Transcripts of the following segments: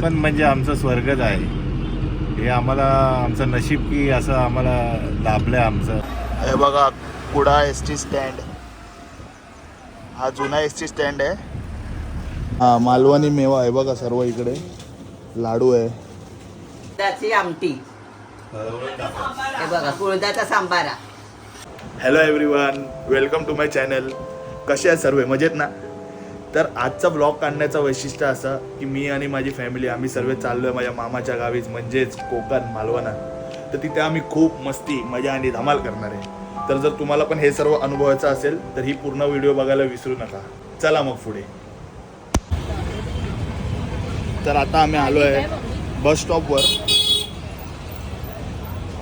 पण म्हणजे आमचं स्वर्गच आहे. हे आम्हाला आमचं नशीब की असं आम्हाला लाभलंय आमचं. हे बघा कुडा एस टी स्टँड हा जुना एस टी स्टँड आहे. हा मालवणी मेवा आहे बघा सर्व इकडे. लाडू आहे. त्याची आमटी. हे बघा कुळदाचा सांबारा. Hello everyone welcome to my channel कसे आहेत सर्व? मजेत ना? तर आजचा ब्लॉग काढण्याचं वैशिष्ट्य असं की मी आणि माझी फॅमिली आम्ही सर्व चाललो आहे माझ्या मामाच्या गावीच म्हणजेच कोकण मालवणा तर तिथे आम्ही खूप मस्ती मजा आणि धमाल करणार आहे. तर जर तुम्हाला पण हे सर्व अनुभवायचं असेल तर ही पूर्ण व्हिडिओ बघायला विसरू नका. चला मग पुढे. तर आता आम्ही आलो आहे बस स्टॉपवर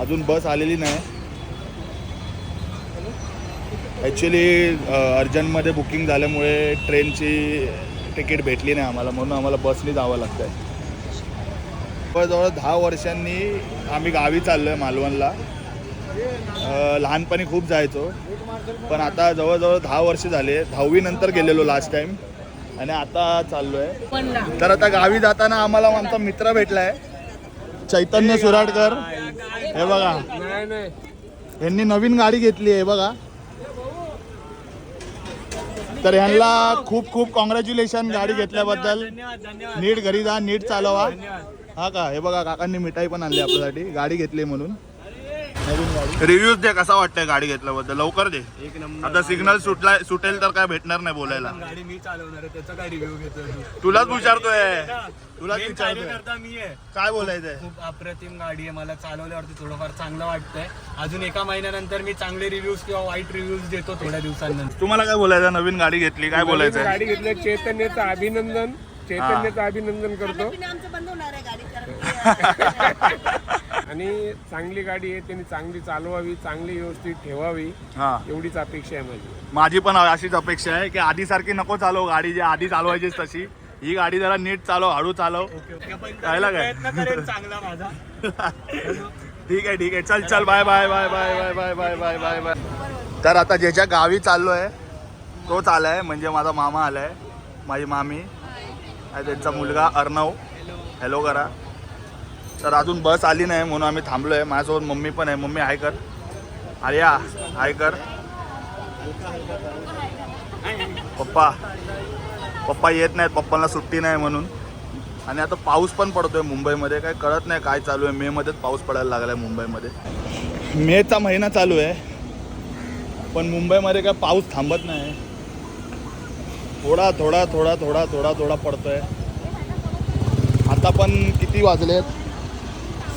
अजून बस आलेली नाही. ॲक्च्युली अर्जंटमध्ये बुकिंग झाल्यामुळे ट्रेनची तिकीट भेटली नाही आम्हाला म्हणून आम्हाला बसने जावं लागतं आहे जवळजवळ दहा वर्षांनी आम्ही गावी चाललो आहे मालवणला लहानपणी खूप जायचो पण आता जवळजवळ दहा वर्ष झाले दहावीनंतर गेलेलो लास्ट टाईम आणि आता चाललो आहे तर आता गावी जाताना आम्हाला आमचा मित्र भेटला आहे चैतन्य सुराडकर हे बघा यांनी नवीन गाडी घेतली आहे बघा. तर ह्यांना खूप खूप कॉंग्रॅच्युलेशन गाडी घेतल्याबद्दल. नीट घरी जा नीट चालवा. हा का? हे बघा काकांनी मिठाई पण आणली आपल्यासाठी. गाडी घेतली म्हणून. नवीन गाडी. रिव्ह्यूज दे कसा वाटतंय गाडी घेतल्याबद्दल? लवकर दे. एक नंबर आता सिग्नल सुटला सुटेल तर काय भेटणार नाही बोलायला. गाडी मी चालवणार आहे त्याचा काय रिव्ह्यू घेतोय तू? तुलाच विचारतोय. तुलाच विचारतोय. मी आहे. काय बोलायचंय? खूप अप्रतिम गाडी आहे मला चालवल्यावरती थोडंफार चांगलं वाटतंय. अजून एका महिन्यानंतर मी चांगले रिव्ह्यूज किंवा वाईट रिव्ह्यूज देतो थोड्या दिवसांनंतर. तुम्हाला काय बोलायचं नवीन गाडी घेतली काय बोलायचंय? गाडी घेतल्या चैतन्याचं अभिनंदन चैतन्याचं अभिनंदन करतो. आमचं बंद होणार आहे गाडी आणि चांगली गाडी आहे त्यांनी चांगली चालवावी चांगली व्यवस्थित ठेवावी हा. एवढीच अपेक्षा आहे माझी. माझी पण अशीच अपेक्षा आहे की आधी सारखी नको चालव गाडी जी आधी चालवायचीच तशी. ही गाडी जरा नीट चालव हळू चालव. कळलं काय? चांगला माझा ठीक आहे ठीक आहे. चल चल bye bye bye bye bye bye bye bye bye bye तर आता ज्याच्या गावी चाललो आहे तोच आलाय म्हणजे माझा मामा आलाय माझी मामी आणि त्यांचा मुलगा अर्णव. हॅलो करा. तर अजून बस आली नाही म्हणून आम्ही थांबलो आहे माझ्यासोबत मम्मी पण आहे. मम्मी हाय कर. आर्या हाय कर. पप्पा. पप्पा येत नाहीत. पप्पांना सुट्टी नाही म्हणून. आणि आता पाऊस पण पडतोय मुंबईमध्ये. काय कळत नाही काय चालू आहे. मे मध्येच पाऊस पडायला लागलाय मुंबईमध्ये. मेचा महिना चालू आहे. पण मुंबईमध्ये काय पाऊस थांबत नाही. थोडा थोडा थोडा थोडा थोडा थोडा पडतोय. आता पण किती वाजलेत?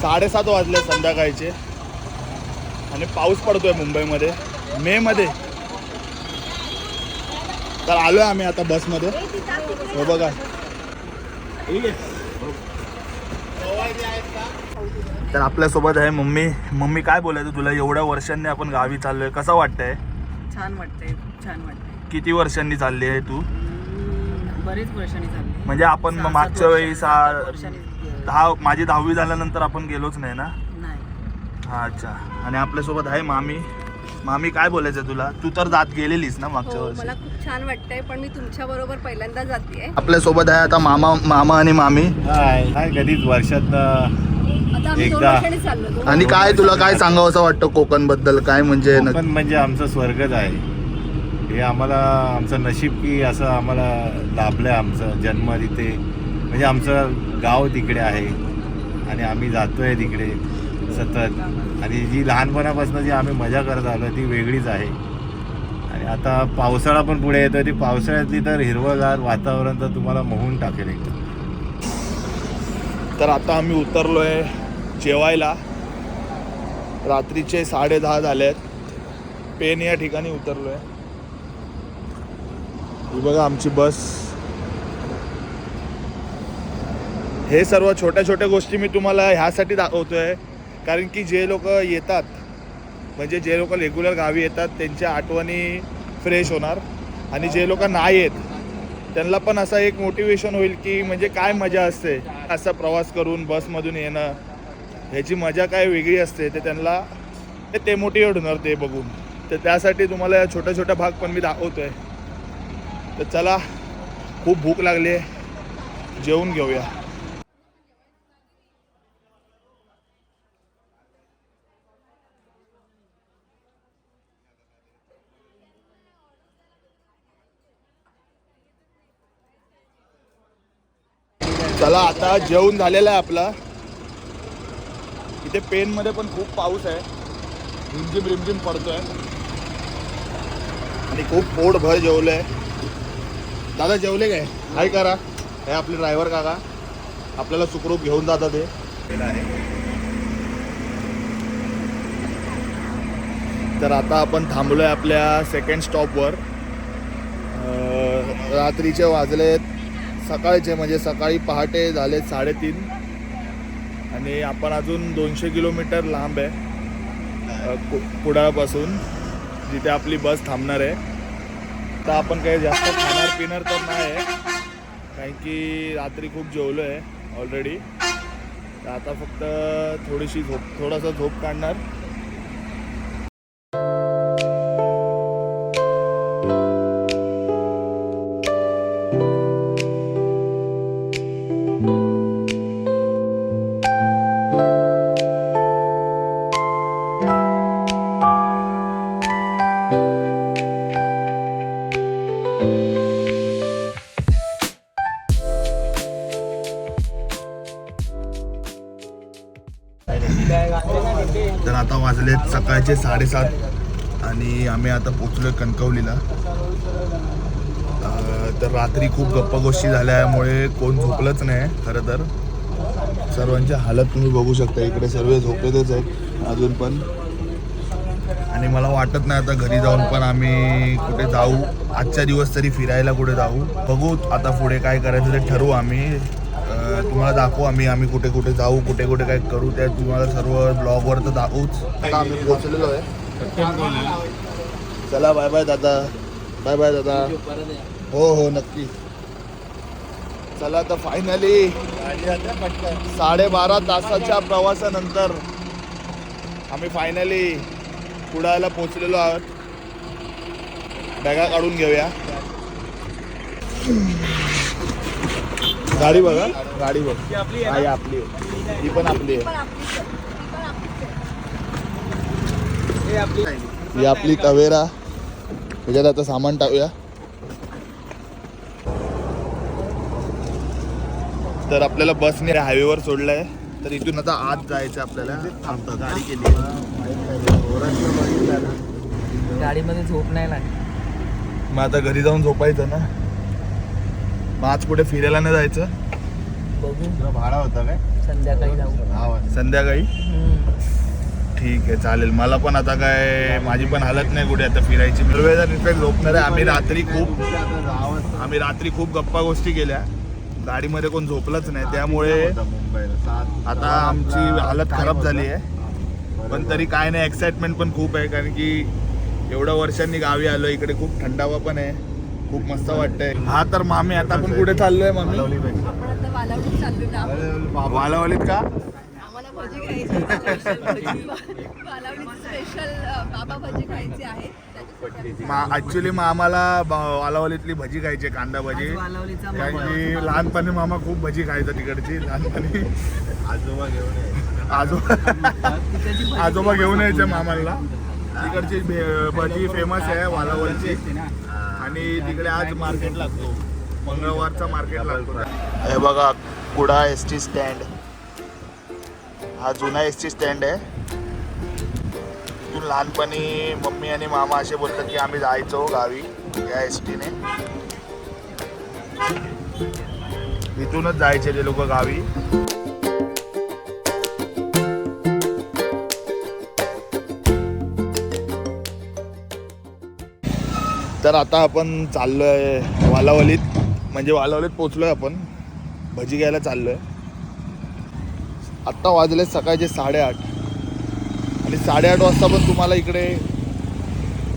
साडेसात वाजले संध्याकाळचे. आणि पाऊस पडतोय मुंबईमध्ये. मे मध्ये. तर आलोय आम्ही आता बसमध्ये. हे बघा. तर आपल्यासोबत आहे मम्मी. मम्मी काय बोलायचं तुला? एवढ्या वर्षांनी आपण गावी चाललोय. कसं वाटतंय? छान वाटतंय. छान वाटतंय. किती वर्षांनी चालली आहे तू? बरेच वर्षांनी झाले म्हणजे आपण मागच्या वेळी सहा दहा माझी दहावी झाल्यानंतर आपण गेलोच नाही ना? नाही. हा अच्छा. आणि आपल्यासोबत आहे मामी. मामी काय बोलायचं तुला? तू तर जात गेलेलीस ना मागच्या हो वर्षी. मला खूप छान वाटतंय पण मी तुमच्या बरोबर पहिल्यांदा जाते आपल्यासोबत आहे आता मामा मामा आणि मामी. हाय. हाय कधीच वर्षात आता आम्ही दोन एकदा. वर्षांनी चाललो दोन आणि काय तुला काय सांगावं असं वाटतं कोकणबद्दल? काय म्हणजे नक्की? पण म्हणजे आमचं स्वर्गच आहे. हे आम्हाला आमचं नशीब की असं आम्हाला लाभलंय आमचं जन्म तिथे. म्हणजे आमचं गाव तिकडे आहे आणि आम्ही जातोय तिकडे सतत. आणि जी लहानपणापासून जी आम्ही मजा करत आलो ती वेगळीच आहे. आणि आता पावसाळा पण पुढे येतो ती पावसाळ्यातली तर हिरवंगार वातावरण तर तुम्हाला मोहून टाकेल एकदम तर आता आम्ही उतरलो आहे जेवायला. रात्रीचे साडे दहा झाले आहेत पेन या ठिकाणी उतरलो आहे ही बघा आमची बस. हे सर्व छोट्या छोट्या गोष्टी मी तुम्हाला ह्यासाठी दाखवतो आहे कारण की जे लोक येतात म्हणजे जे लोक रेग्युलर गावी येतात त्यांच्या आठवणी फ्रेश होणार. आणि जे लोक नाही येत त्यांना पण असा एक मोटिवेशन होईल की म्हणजे काय मजा असते असा प्रवास करून बसमधून येणं. ह्याची मजा काय वेगळी असते ते त्यांना ते मोटिवेट होणार ते बघून. तर त्यासाठी तुम्हाला या छोट्या छोट्या भाग पण मी दाखवतो आहे तर चला खूप भूक लागली आहे जेवून घेऊया. चला आता जेवण झालेलं आहे आपला. इथे पेनमध्ये पण खूप पाऊस आहे. रिमझिम रिमझिम पडतोय. आणि खूप पोट भर जेवलंय. दादा जेवले काय? हाय करा. हे आपले ड्रायव्हर काका. आपल्याला सुखरूप घेऊन जातात ते. तर आता आपण थांबलोय आपल्या सेकंड स्टॉपवर रात्रीचे वाजलेत सकाळचे म्हणजे सकाळी पहाटे झाले साडेतीन. आणि आपण अजून दोनशे किलोमीटर लांब आहे कु कुडाळपासून जिथे आपली बस थांबणार आहे. तर आपण काही जास्त खाणार पिणार तर नाही आहे कारण की रात्री खूप जेवलो आहे ऑलरेडी तर आता फक्त थोडीशी झोप थोडासा झोप काढणार. वाजलेत सकाळचे साडेसात आणि आम्ही आता पोचलो आहे कणकवलीला तर रात्री खूप गप्पा गोष्टी झाल्यामुळे कोण झोपलंच नाही खरं तर. सर्वांची हालत तुम्ही बघू शकता इकडे सर्व झोपेतच आहेत अजून पण. आणि मला वाटत नाही आता घरी जाऊन पण आम्ही कुठे जाऊ. आजच्या दिवस तरी फिरायला कुठे जाऊ. बघू आता पुढे काय करायचं ते ठरवू आम्ही. तुम्हाला दाखवू आम्ही आम्ही कुठे कुठे जाऊ कुठे कुठे काय करू ते तुम्हाला सर्व ब्लॉगवर तर दाखवूच. आता आम्ही पोहोचलेलो आहे. चला बाय बाय दादा. बाय बाय दादा. हो हो नक्की. चला तर फायनली साडेबारा तासाच्या प्रवासानंतर आम्ही फायनली कुडाळला पोचलेलो आहोत. बॅगा काढून घेऊया. गाडी बघा. गाडी बघ. आई आपली आहे. ही पण आपली आहे. ही आपली तवेरा. त्याच्यात आता सामान टाकूया. तर आपल्याला बसने हायवेवर सोडलंय. तर इथून आता आत जायचं आपल्याला. थांबतं गाडी केली गाडीमध्ये झोप नाही लागली मग आता घरी जाऊन झोपायचं ना. मग आज कुठे फिरायला नाही जायचं. बघू. भाडा होता काय? संध्याकाळी जाऊ. संध्याकाळी? ठीक आहे चालेल. मला पण आता काय माझी पण हालत नाही कुठे आता फिरायची. सर्वजण इनफॅक्ट झोपणार आहे आम्ही रात्री खूप आम्ही रात्री खूप गप्पा गोष्टी केल्या. गाडीमध्ये कोण झोपलंच नाही त्यामुळे आता आमची हालत खराब झाली आहे. पण तरी काय नाही एक्साइटमेंट पण खूप आहे कारण की एवढ्या वर्षांनी गावी आलो इकडे खूप थंडावा पण आहे. खूप मस्त वाटतंय. हा तर मामी आता आपण कुठे चाललोय मामी. वालावलीत चाललो ना. वालावलीत का? आम्हाला भजी खायची वालावलीची स्पेशल बाबा भजी खायची आहे त्याच्यासाठी आम्ही- ऍक्च्युली मग आम्हाला वालावलीतली भजी खायची कांदा भजी. कारण की लहानपणी मामा खूप भजी खायचा तिकडची. लहानपणी आजोबा घेऊन. आजोबा आजोबा घेऊन यायचे मामाला. तिकडची भजी फेमस आहे वालावलची. आणि तिकडे आज मार्केट लागतो. मंगळवारचा मार्केट लागतो. हे बघा कुडा एस टी स्टँड हा जुना एस टी स्टँड आहे. इथून लहानपणी मम्मी आणि मामा असे बोलतात की आम्ही जायचो गावी या एस टीने इथूनच जायचे ते लोक गावी. तर आता आपण चाललोय वालावलीत. म्हणजे वालावलीत पोचलोय आपण. भजी घ्यायला चाललोय. आत्ता वाजले सकाळचे साडेआठ. आणि साडेआठ वाजता पण तुम्हाला इकडे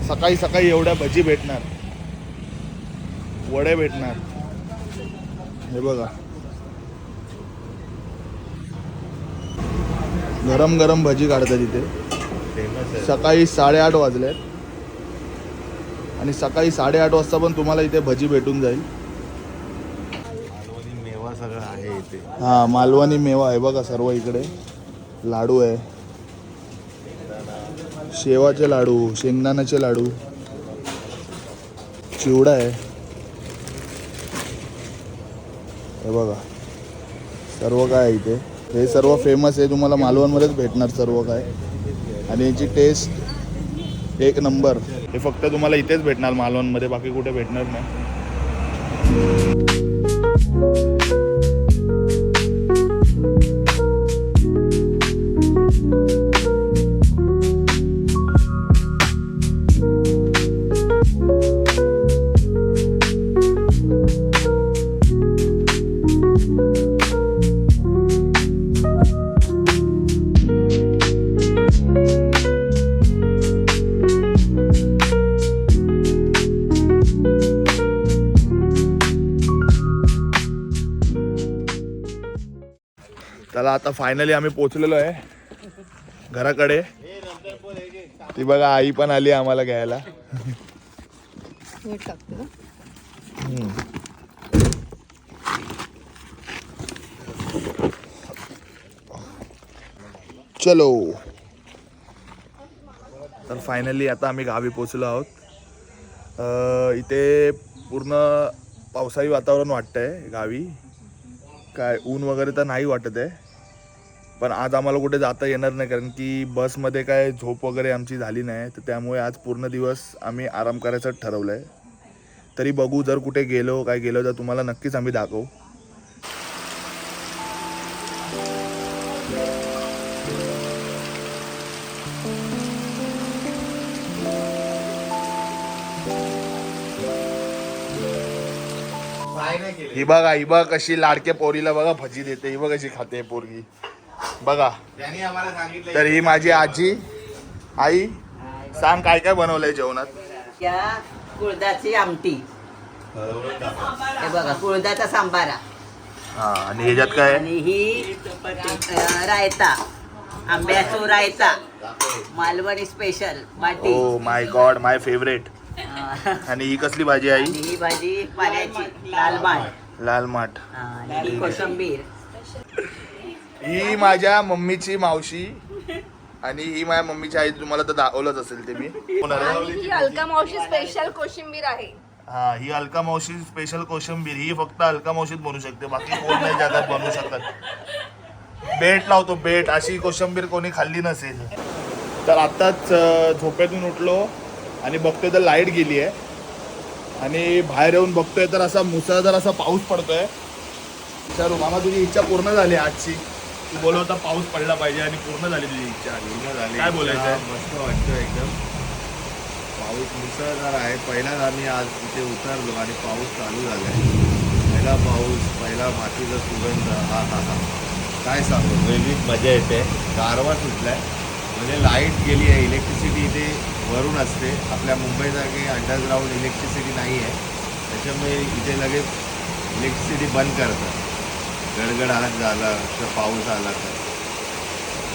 सकाळी सकाळी एवढ्या भजी भेटणार. वडे भेटणार. हे बघा. गरम गरम भजी काढतात इथे. सकाळी साडेआठ वाजले आणि सकाळी साडेआठ वाजता पण तुम्हाला इथे भजी भेटून जाईल. मालवणी मेवा सगळं आहे इथे. हा मालवणी मेवा आहे बघा सर्व इकडे. लाडू आहे. शेवाचे लाडू शेंगदाण्याचे लाडू. चिवडा आहे. हे बघा. सर्व काय आहे इथे. हे सर्व फेमस आहे तुम्हाला मालवणमध्येच भेटणार सर्व काय. आणि याची टेस्ट एक नंबर हे फक्त तुम्हाला इथेच भेटणार मालवणमध्ये बाकी कुठे भेटणार नाही. त्याला आता फायनली आम्ही पोचलेलो आहे. घराकडे. ती बघा आई पण आली आम्हाला घ्यायला. चलो. तर फायनली आता आम्ही गावी पोचलो आहोत. इथे पूर्ण पावसाळी वातावरण वाटतंय गावी. काय ऊन वगैरे तर नाही वाटत आहे. पण आज आम्हाला कुठे जाता येणार नाही कारण की बसमध्ये काय झोप वगैरे आमची झाली नाही. तर त्यामुळे आज पूर्ण दिवस आम्ही आराम करायचं ठरवलं आहे तरी बघू जर कुठे गेलो काय गेलो तर तुम्हाला नक्कीच आम्ही दाखवू. ही बघा ही बघा कशी लाडके पोरीला बघा भजी देते. ही बघा कशी खाते पोरगी. बघा. त्यांनी आम्हाला सांगितलं तर ही माझी आजी. आई सांग काय काय बनवलंय जेवणात? या कुळदाची आमटी. हे बघा कुळदाचा सांबारा. हा आणि ह्याच्यात काय? आहे? आणि ही रायता. आंब्याचो रायता. मालवणी स्पेशल बाटी. Oh my God my favourite आणि ही कसली भाजी आई? ही भाजी पाण्याची लाल माठ. लाल माठ. आणि ही माझ्या मम्मीची मावशी आणि ही माझ्या मम्मीची आई तुम्हाला तर दाखवलंच असेल ते मी. ही अलका मावशी. स्पेशल कोशिंबीर आहे. हा ही अलका मावशी स्पेशल कोशिंबीर. ही फक्त अलका मावशीत बनवू शकते बाकी कोण नाही जगात बनवू शकत. बेट लावतो बेट. अशी कोशिंबीर कोणी खाल्ली नसेल. तर आत्ताच झोपेतून उठलो आणि बघतोय तर लाइट गेली आहे आणि बाहेर येऊन बघतोय तर असा मुसळधार असा पाऊस पडतोय. विचारू मामा तुझी इच्छा पूर्ण झाली आजची. तू बोलवता पाऊस पडला पाहिजे आणि पूर्ण झाली तुझी इच्छा. पूर्ण झाली काय बोलायचं आहे? मस्त वाटतं एकदम. पाऊस मुसळधार आहे. पहिलाच आम्ही आज इथे उतरलो आणि पाऊस चालू झालाय. पहिला पाऊस पहिला मातीचा सुगंध. हा हा हा. काय सांगू? वेगळीच मजा येते. गारवा सुटलाय. म्हणजे लाइट गेली आहे. इलेक्ट्रिसिटी इथे वरून असते. आपल्या मुंबईसारखी अंडरग्राऊंड इलेक्ट्रिसिटी नाही आहे त्याच्यामुळे इथे लगेच इलेक्ट्रिसिटी बंद करतात. गडगड आला झालं तर पाऊस आला तर.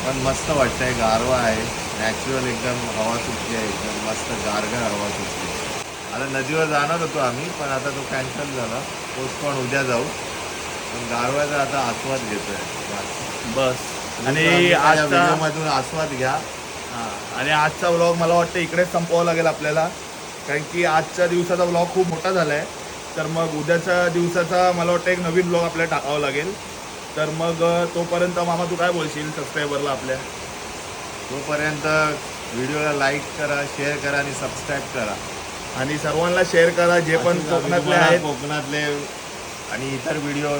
पण मस्त वाटतंय गारवा आहे. नॅचरल एकदम हवा सुटली आहे एकदम मस्त गारगार हवा सुटली आता नदीवर जाणार होतो आम्ही पण आता तो कॅन्सल झाला. पोस्टपोन उद्या जाऊ. पण गारव्याचा आता आस्वाद घेतोय. बस. बस. आणि व्हिडिओमधून आस्वाद घ्या. हा, आणि आजचा व्लॉग मला वाटतं इकडेच संपवावा लागेल आपल्याला. कारण की आजच्या दिवसाचा व्लॉग खूप मोठा झाला आहे तर मग उद्याच्या दिवसाचा मला वाटतं एक नवीन व्लॉग आपल्याला टाकावा लागेल. तर मग तोपर्यंत मामा तू काय बोलशील सबस्क्रायबरला आपल्या? तोपर्यंत व्हिडिओला लाईक करा शेअर करा आणि सबस्क्राईब करा. आणि सर्वांना शेअर करा जे पण कोकणातले आहेत. कोकणातले आणि इतर व्हिडिओ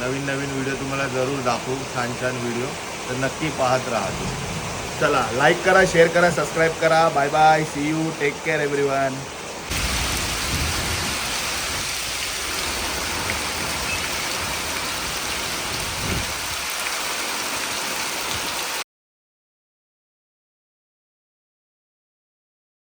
नवीन नवीन व्हिडिओ तुम्हाला जरूर दाखवू छान छान व्हिडिओ तर नक्की पाहत राहा तुम्ही. चला लाईक करा शेअर करा सबस्क्राईब करा. Bye bye see you take care everyone